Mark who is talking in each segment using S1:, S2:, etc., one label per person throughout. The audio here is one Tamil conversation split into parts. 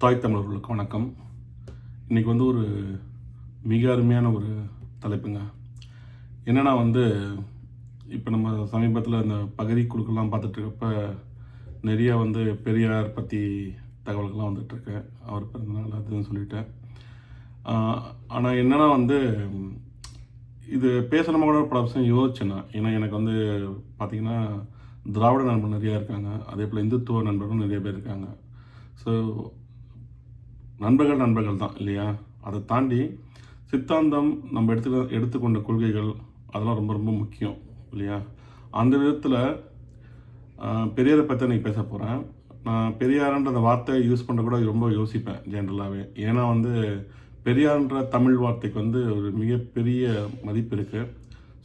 S1: தாய் தமிழர்களுக்கு வணக்கம். இன்றைக்கி வந்து ஒரு மிக அருமையான ஒரு தலைப்புங்க. என்னென்னா வந்து இப்போ நம்ம சமீபத்தில் இந்த பகுதி குழுக்கெல்லாம் பார்த்துட்ருக்கப்ப நிறையா வந்து பெரியார் பற்றி தகவல்கள்லாம் வந்துட்டுருக்கு அவர் பிறந்தநாள் அதுன்னு சொல்லிட்டேன் ஆனால் என்னென்னா வந்து இது பேசணுமா கூட பல விஷயம் யோசிச்சேன் நான் ஏன்னா எனக்கு வந்து பார்த்திங்கன்னா திராவிட நண்பர் நிறையா இருக்காங்க. அதே போல் இந்துத்துவ நண்பர்களும் நிறைய பேர் இருக்காங்க. ஸோ நண்பர்கள் நண்பர்கள் தான் இல்லையா? அதை தாண்டி சித்தாந்தம் நம்ம எடுத்து எடுத்துக்கொண்ட கொள்கைகள் அதெல்லாம் ரொம்ப ரொம்ப முக்கியம் இல்லையா? அந்த விதத்தில் பெரியாரை பற்றி இன்றைக்கி பேச போகிறேன் நான் பெரியாருன்ற அந்த வார்த்தையை யூஸ் பண்ண கூட ரொம்ப யோசிப்பேன் ஜென்ரலாகவே ஏன்னா வந்து பெரியார்ன்ற தமிழ் வார்த்தைக்கு வந்து ஒரு மிகப்பெரிய மதிப்பு இருக்குது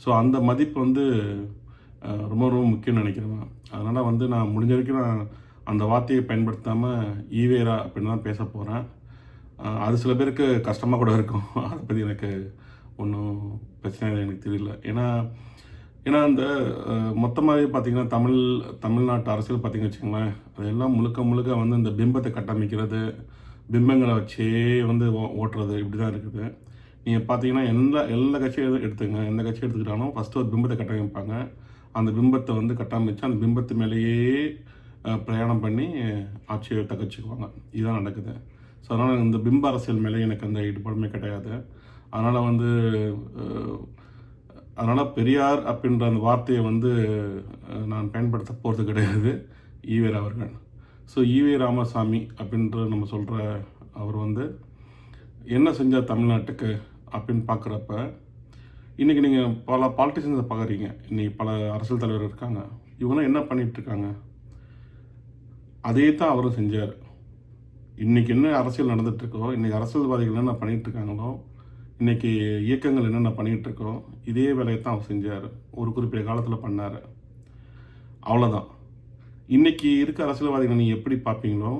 S1: ஸோ அந்த மதிப்பு வந்து ரொம்ப ரொம்ப முக்கியம்னு நினைக்கிறேன் அதனால் வந்து நான் முடிஞ்ச வரைக்கும் நான் அந்த வார்த்தையை பயன்படுத்தாமல் ஈவேரா அப்படின்னு தான் பேச போகிறேன் அது சில பேருக்கு கஷ்டமாக கூட இருக்கும். அதை பற்றி எனக்கு ஒன்றும் பிரச்சனை எனக்கு தெரியல. ஏன்னா ஏன்னா அந்த மொத்தமாகவே பார்த்தீங்கன்னா தமிழ் தமிழ்நாட்டு அரசியல் பார்த்தீங்கன்னு வச்சுக்கோங்களேன் அதெல்லாம் முழுக்க முழுக்க வந்து இந்த பிம்பத்தை கட்டமைக்கிறது பிம்பங்களை வச்சே வந்து ஓ- ஓட்டுறது இப்படி தான் இருக்குது. நீங்கள் பார்த்தீங்கன்னா எல்லா எல்லா கட்சியும் எடுத்துங்க. எந்த கட்சி எடுத்துக்கிட்டாலும் ஃபஸ்ட்டு ஒரு பிம்பத்தை கட்டமைப்பாங்க. அந்த பிம்பத்தை வந்து கட்டமைச்சு அந்த பிம்பத்து மேலேயே பிரயாணம் பண்ணி ஆட்சியை தகச்சுக்குவாங்க இதுதான் நடக்குது. ஸோ அதனால் இந்த பிம்ப அரசியல் மேலே எனக்கு அந்த ஈடுபாடுமே கிடையாது. அதனால் வந்து அதனால் பெரியார் அப்படின்ற அந்த வார்த்தையை வந்து நான் பயன்படுத்த போகிறது கிடையாது. ஈவேர் அவர்கள் ஸோ ஈவே ராமசாமி அப்படின்ற நம்ம சொல்கிற அவர் வந்து என்ன செஞ்சார் தமிழ்நாட்டுக்கு அப்படின்னு பார்க்குறப்ப இன்றைக்கி நீங்கள் பல பாலிட்டிஷியன்ஸை பார்க்குறீங்க இன்றைக்கி பல அரசியல் தலைவர் இருக்காங்க. இவங்களாம் என்ன பண்ணிகிட்ருக்காங்க அதே தான் அவரும் செஞ்சார். இன்றைக்கி என்ன அரசியல் நடந்துகிட்ருக்கோ இன்றைக்கி அரசியல்வாதிகள் என்னென்ன பண்ணிகிட்ருக்காங்களோ இன்றைக்கி இயக்கங்கள் என்னென்ன பண்ணிகிட்ருக்கோ இருக்கோ இதே வேலையை தான் அவர் செஞ்சார். ஒரு குறிப்பிட்ட காலத்தில் பண்ணார். அவ்வளோதான் இன்றைக்கி இருக்க அரசியல்வாதிகளை நீங்கள் எப்படி பார்ப்பீங்களோ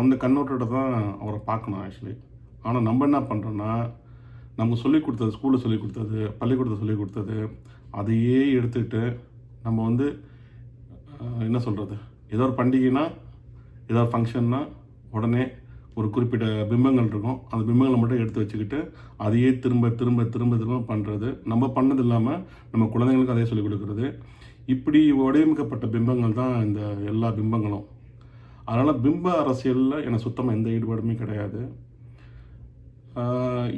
S1: அந்த கண்ணோட்டத்தை தான் அவரை பார்க்கணும் ஆக்சுவலி ஆனால் நம்ம என்ன பண்ணுறோன்னா நமக்கு சொல்லிக் கொடுத்தது ஸ்கூலில் சொல்லிக் கொடுத்தது பள்ளிக்கூடத்தில் சொல்லிக் கொடுத்தது அதையே எடுத்துக்கிட்டு நம்ம வந்து என்ன சொல்கிறது ஏதோ ஒரு பண்டிகைனா ஏதோ ஒரு ஃபங்க்ஷன்னா உடனே ஒரு குறிப்பிட்ட பிம்பங்கள் இருக்கும். அந்த பிம்பங்களை மட்டும் எடுத்து வச்சுக்கிட்டு அதையே திரும்ப திரும்ப திரும்ப திரும்ப பண்ணுறது நம்ம பண்ணது இல்லாமல் நம்ம குழந்தைங்களுக்கு அதே சொல்லிக் கொடுக்குறது. இப்படி வடிவமைக்கப்பட்ட பிம்பங்கள் தான் இந்த எல்லா பிம்பங்களும். அதனால் பிம்ப அரசியலில் எனக்கு சுத்தமாக எந்த ஈடுபாடுமே கிடையாது.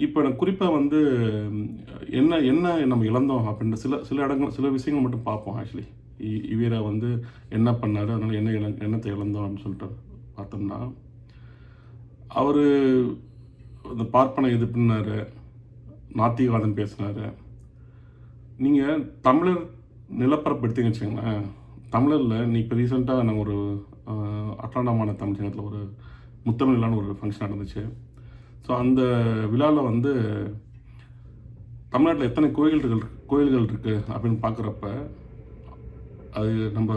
S1: இப்போ எனக்கு குறிப்பாக வந்து என்ன என்ன நம்ம இழந்தோம் அப்படின்ற சில சில இடங்கள் சில விஷயங்கள் மட்டும் பார்ப்போம் ஆக்சுவலி இவீரா வந்து என்ன பண்ணார் அதனால் என்ன இழ என்னத்தை இழந்தோம் அப்படின்னு சொல்லிட்டு பார்த்தோம்னா அவர் அந்த பார்ப்பனை எதிர்ப்புனாரு நாத்திகவாதம் பேசினார். நீங்கள் தமிழர் நிலப்பரப்பு எடுத்துங்க வச்சுக்கோங்களேன். தமிழரில் நீ இப்போ ரீசெண்டாக நான் ஒரு அஹ், அட்டாண்டா மாநில தமிழ் சங்கத்தில் ஒரு முத்தமிழ் ஒரு ஃபங்க்ஷன் நடந்துச்சு. ஸோ அந்த விழாவில் வந்து தமிழ்நாட்டில் எத்தனை கோயில்கள் கோயில்கள் இருக்குது அப்படின்னு பார்க்குறப்ப அது நம்ம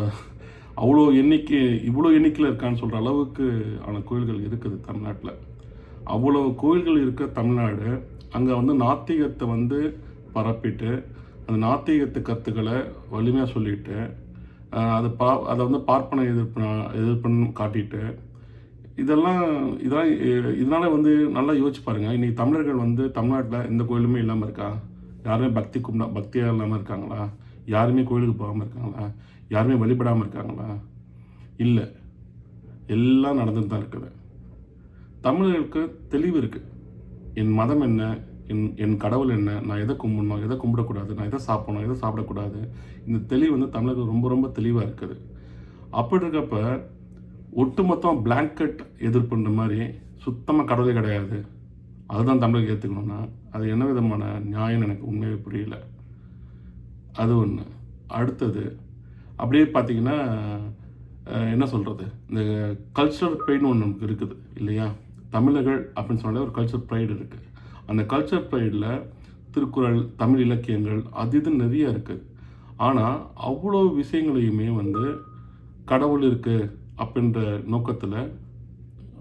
S1: அவ்வளோ எண்ணிக்கை இவ்வளோ எண்ணிக்கையில் இருக்கான்னு சொல்கிற அளவுக்கு ஆன கோயில்கள் இருக்குது தமிழ்நாட்டில். அவ்வளோ கோயில்கள் இருக்க தமிழ்நாடு அங்கே வந்து நாத்திகத்தை வந்து பரப்பிட்டு அந்த நாத்திகத்து கருத்துக்களை வலிமையாக சொல்லிட்டு அதை அது பா அதை வந்து பார்ப்பன எதிர்ப்பு எதிர்ப்புன்னு காட்டிட்டு இதெல்லாம் இதெல்லாம் இதனால் வந்து நல்லா யோசிச்சு பாருங்க. இன்றைக்கி தமிழர்கள் வந்து தமிழ்நாட்டில் எந்த கோயிலுமே இல்லாமல் இருக்கா? யாருமே பக்தி கும்பிடா பக்தியாக இல்லாமல் இருக்காங்களா? யாருமே கோயிலுக்கு போகாமல் இருக்காங்களா? யாருமே வழிபடாமல் இருக்காங்களா? இல்லை. எல்லாம் நடந்துட்டு தான் இருக்குது. தமிழர்களுக்கு தெளிவு இருக்குது என் மதம் என்ன? என் என் கடவுள் என்ன? நான் எதை கும்பிடணும்? எதை கும்பிடக்கூடாது? நான் எதை சாப்பிடணும்? எதை சாப்பிடக்கூடாது? இந்த தெளிவு வந்து தமிழர்கள் ரொம்ப ரொம்ப தெளிவாக இருக்குது. அப்படி இருக்கப்ப ஒட்டுமொத்தம் பிளாங்கெட் எதிர்ப்புன்ற மாதிரி சுத்தமாக கடவுளே கிடையாது. அதுதான் தமிழர்கள் ஏற்றுக்கணும்னா அது என்ன விதமான நியாயம் எனக்கு உண்மையே புரியல. அது ஒன்று அடுத்தது அப்படியே பார்த்தீங்கன்னா என்ன சொல்கிறது இந்த கல்ச்சர் பெயின் ஒன்று நமக்கு இருக்குது இல்லையா? தமிழர்கள் அப்படின்னு சொன்னாலே ஒரு கல்ச்சர் ப்ரைடு இருக்குது அந்த கல்ச்சர் ப்ரைடில் திருக்குறள் தமிழ் இலக்கியங்கள் அது இது நிறைய இருக்குது ஆனால் அவ்வளோ விஷயங்களையுமே வந்து கடவுள் இருக்குது அப்படின்ற நோக்கத்தில்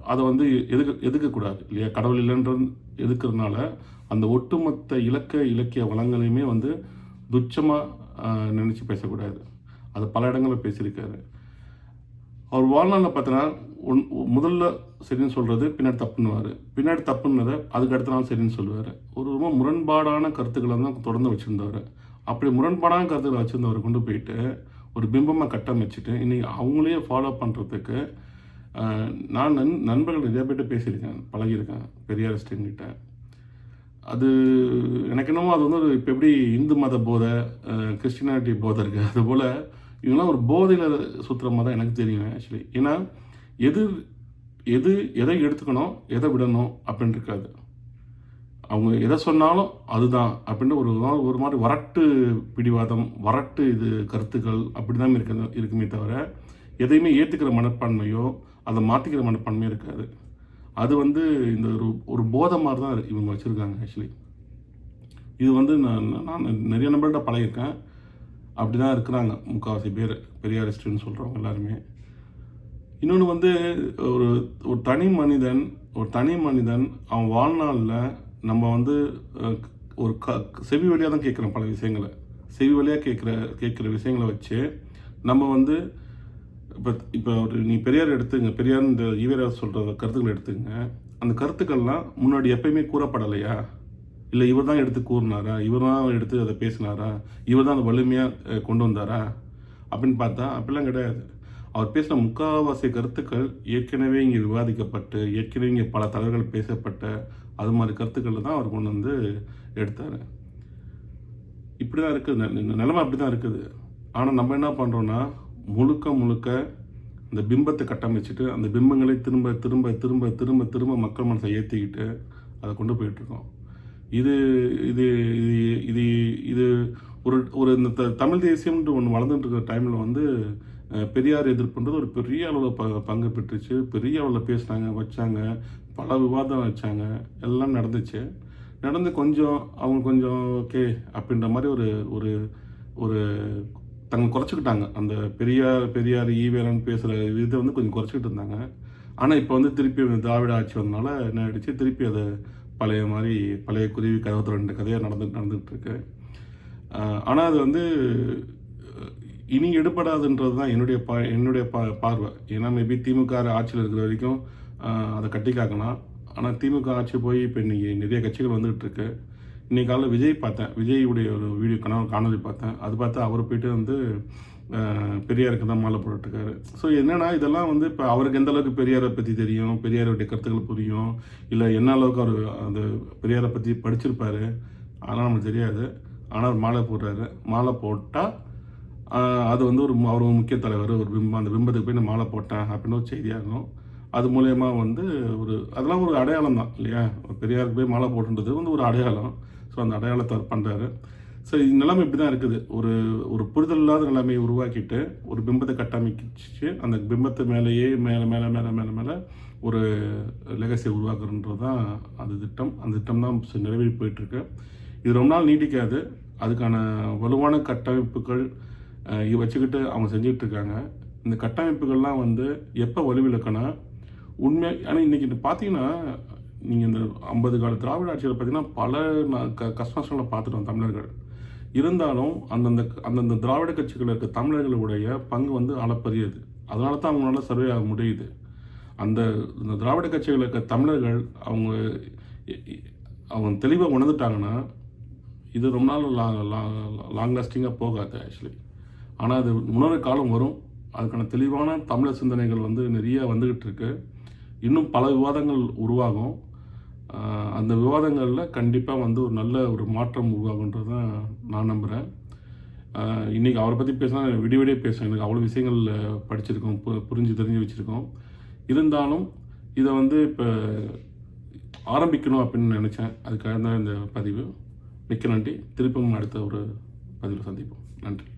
S1: அதை வந்து எதுக்க எதுக்கக்கூடாது இல்லையா? கடவுள் இல்லைன்ற எதுக்குறதுனால அந்த ஒட்டுமொத்த இலக்க இலக்கிய வளங்களையுமே வந்து துச்சமாக நினச்சி பேசக்கூடாது. அது பல இடங்களில் பேசியிருக்காரு. அவர் வாழ்நாளில் பார்த்தீங்கன்னா ஒன் முதல்ல சரின்னு சொல்கிறது பின்னாடி தப்புன்னுவார். பின்னாடி தப்புன்னதை அதுக்கு அடுத்த நாள் சரின்னு சொல்லுவார். ஒரு ரொம்ப முரண்பாடான கருத்துக்களை தான் தொடர்ந்து வச்சுருந்தவர். அப்படி முரண்பாடான கருத்துக்களை வச்சுருந்தவரை கொண்டு போயிட்டு ஒரு பிம்பமாக கட்டமைச்சிட்டு இன்றைக்கி அவங்களே ஃபாலோ பண்ணுறதுக்கு நான் நன் நண்பர்கள் நிறைய பேர்கிட்ட பேசியிருக்கேன் பழகியிருக்கேன் பெரியார் பெரியாரிஸ்ட்டுங்கிட்ட அது எனக்கு என்னமோ அது வந்து ஒரு இப்போ எப்படி இந்து மத போதை கிறிஸ்டினானிட்டி போதை இருக்குது அதுபோல் இவங்களாம் ஒரு போதையில் சுற்றுற மாதிரி தான் எனக்கு தெரியும் ஆக்சுவலி ஏன்னா எது எது எதை எடுத்துக்கணும் எதை விடணும் அப்படின்னு இருக்காது. அவங்க எதை சொன்னாலும் அதுதான் அப்படின்னு ஒரு ஒரு மாதிரி வரட்டு பிடிவாதம் வரட்டு இது கருத்துக்கள் அப்படி தான் இருக்க இருக்குமே தவிர எதையுமே ஏற்றுக்கிற மனப்பான்மையோ அதை மாற்றிக்கிற மனப்பான்மையோ இருக்காது. அது வந்து இந்த ஒரு ஒரு போதை மாதிரி தான் இவங்க வச்சுருக்காங்க ஆக்சுவலி இது வந்து நான் நான் நிறைய நம்பர்கிட்ட பழகிருக்கேன் அப்படி தான் இருக்கிறாங்க முக்கால்வாசி பேர் பெரியாரிஸ்ட்டுன்னு சொல்கிறவங்க எல்லாருமே. இன்னொன்று வந்து ஒரு ஒரு தனி மனிதன் ஒரு தனி மனிதன் அவன் வாழ்நாளில் நம்ம வந்து ஒரு க செவி வழியாக தான் கேட்குறோம் பல விஷயங்களை. செவி வழியாக கேட்குற கேட்குற விஷயங்களை வச்சு நம்ம வந்து இப்போ இப்போ ஒரு நீ பெரியார் எடுத்துங்க. பெரியார் இந்த ஈவராஜ் சொல்கிற கருத்துக்களை எடுத்துங்க. அந்த கருத்துக்கள்லாம் முன்னாடி எப்பயுமே கூறப்படலையா? இல்லை இவர் தான் எடுத்து கூறினாரா? இவர் தான் எடுத்து அதை பேசினாரா? இவர் தான் அதை வலிமையாக கொண்டு வந்தாரா? அப்படின்னு பார்த்தா அப்படிலாம் கிடையாது. அவர் பேசின முக்காவாசி கருத்துக்கள் ஏற்கனவே இங்கே விவாதிக்கப்பட்டு ஏற்கனவே இங்கே பல தலைவர்கள் பேசப்பட்ட அது மாதிரி கருத்துக்களை தான் அவர் கொண்டு வந்து எடுத்தார். இப்படி தான் இருக்குது. நெ- நிலைமை அப்படி தான் இருக்குது. ஆனால் நம்ம என்ன பண்ணுறோன்னா முழுக்க முழுக்க இந்த பிம்பத்தை கட்டமைச்சிட்டு அந்த பிம்பங்களை திரும்ப திரும்ப திரும்ப திரும்ப திரும்ப மக்கள் மனசை ஏற்றிக்கிட்டு அதை கொண்டு போயிட்டுருக்கோம். இது இது இது இது இது ஒரு ஒரு இந்த த- தமிழ் தேசியம்ன்ற ஒன்று வளர்ந்துட்டு இருக்கிற டைமில் வந்து பெரியார் எதிர்ப்புன்றது ஒரு பெரிய அளவில் ப பங்கு பெற்றுச்சு. பெரிய அளவில் பேசினாங்க வச்சாங்க பல விவாதம் வச்சாங்க எல்லாம் நடந்துச்சு. நடந்து கொஞ்சம் அவங்க கொஞ்சம் ஓகே அப்படின்ற மாதிரி ஒரு ஒரு ஒரு தங்களை குறைச்சிக்கிட்டாங்க. அந்த பெரியார் பெரியார் ஈவேரன் பேசுகிற இதை வந்து கொஞ்சம் குறைச்சிக்கிட்டு இருந்தாங்க. ஆனால் இப்போ வந்து திருப்பி திராவிட ஆட்சி வந்தனால என்ன ஆகிடுச்சு திருப்பி அதை பழைய மாதிரி பழைய குருவி கதவத்தில் ரெண்டு கதையாக நடந்து நடந்துகிட்டு இருக்கு. ஆனால் அது வந்து இனி எடுபடாதுன்றது தான் என்னுடைய பா என்னுடைய பா பார்வை. ஏன்னா மேபி திமுக ஆட்சியில் இருக்கிற வரைக்கும் அதை கட்டி காக்கலாம் ஆனால் திமுக ஆட்சி போய் இப்போ இன்றைக்கி நிறைய கட்சிகள் வந்துகிட்டு இருக்கு. இன்றைக்கி காலையில் விஜய் பார்த்தேன். விஜயுடைய ஒரு வீடியோ கனவு காணொலி பார்த்தேன். அது பார்த்தா அவர் போயிட்டு வந்து பெரியாருக்கு தான் மாலை போட்டுருக்காரு ஸோ என்னென்னா இதெல்லாம் வந்து இப்போ அவருக்கு எந்த அளவுக்கு பெரியாரை பற்றி தெரியும்? பெரியாருடைய கருத்துக்கள் புரியும்? இல்லை என்ன அளவுக்கு அவர் அந்த பெரியாரை பற்றி படிச்சிருப்பாரு? ஆனால் நமக்கு தெரியாது. ஆனால் அவர் மாலை போடுறாரு. மாலை போட்டால் அது வந்து ஒரு அவர் முக்கிய தலைவர் ஒரு பிம்பம் அந்த பிம்பத்துக்கு போய் நான் மாலை போட்டேன் அப்படின்னு ஒரு செய்தியாகும் அது மூலயமா வந்து ஒரு அதெல்லாம் ஒரு அடையாளம் தான் இல்லையா? ஒரு பெரியாருக்கு போய் மாலை போட்டுன்றது வந்து ஒரு அடையாளம். ஸோ அந்த அடையாளத்தை அவர் பண்ணுறாரு ஸோ இது நிலைமை இப்படி தான் இருக்குது. ஒரு ஒரு புரிதல் இல்லாத நிலைமையை உருவாக்கிட்டு ஒரு பிம்பத்தை கட்டமைச்சு அந்த பிம்பத்து மேலேயே மேலே மேலே மேலே மேலே மேலே ஒரு லெகசியை உருவாக்குறன்றது தான் அந்த திட்டம். அந்த திட்டம் தான் நிறைவேறி போயிட்டுருக்கு. இது ரொம்ப நாள் நீடிக்காது. அதுக்கான வலுவான கட்டமைப்புகள் வச்சுக்கிட்டு அவங்க செஞ்சிகிட்ருக்காங்க இருக்காங்க. இந்த கட்டமைப்புகள்லாம் வந்து எப்போ வலுவிழக்கணும் உண்மை ஆனால் இன்றைக்கி பார்த்தீங்கன்னா நீங்கள் இந்த ஐம்பது கால திராவிட ஆட்சியில் பார்த்தீங்கன்னா பல க கஷ்டங்களை பார்த்துட்டோம் தமிழர்கள். இருந்தாலும் அந்தந்த அந்தந்த திராவிட கட்சிகளில் இருக்க தமிழர்களுடைய பங்கு வந்து அளப்பரியது. அதனால தான் அவங்களால சர்வே ஆக முடியுது. அந்த இந்த திராவிட கட்சிகளில் இருக்க தமிழர்கள் அவங்க அவங்க தெளிவாக உணர்ந்துட்டாங்கன்னா இது ரொம்ப நாள் லாங் லாஸ்டிங்காக போகாது ஆக்சுவலி ஆனால் அது உணர்வு காலம் வரும். அதுக்கான தெளிவான தமிழர் சிந்தனைகள் வந்து நிறைய வந்துக்கிட்டு இருக்குது இன்னும் பல விவாதங்கள் உருவாகும். அந்த விவாதங்களில் கண்டிப்பாக வந்து ஒரு நல்ல ஒரு மாற்றம் உருவாகுன்றது தான் நான் நம்புகிறேன் இன்றைக்கி அவரை பற்றி பேசினா விடிய விடிய பேசுவேன். எனக்கு அவ்வளோ விஷயங்கள் படிச்சிருக்கோம் பு புரிஞ்சு தெரிஞ்சு வச்சுருக்கோம். இருந்தாலும் இதை வந்து இப்போ ஆரம்பிக்கணும் அப்படின்னு நினச்சேன். அதுக்காக தான் இந்த பதிவு. மிக்க நன்றி. திருப்பவும் அடுத்த ஒரு பதிவில் சந்திப்போம். நன்றி.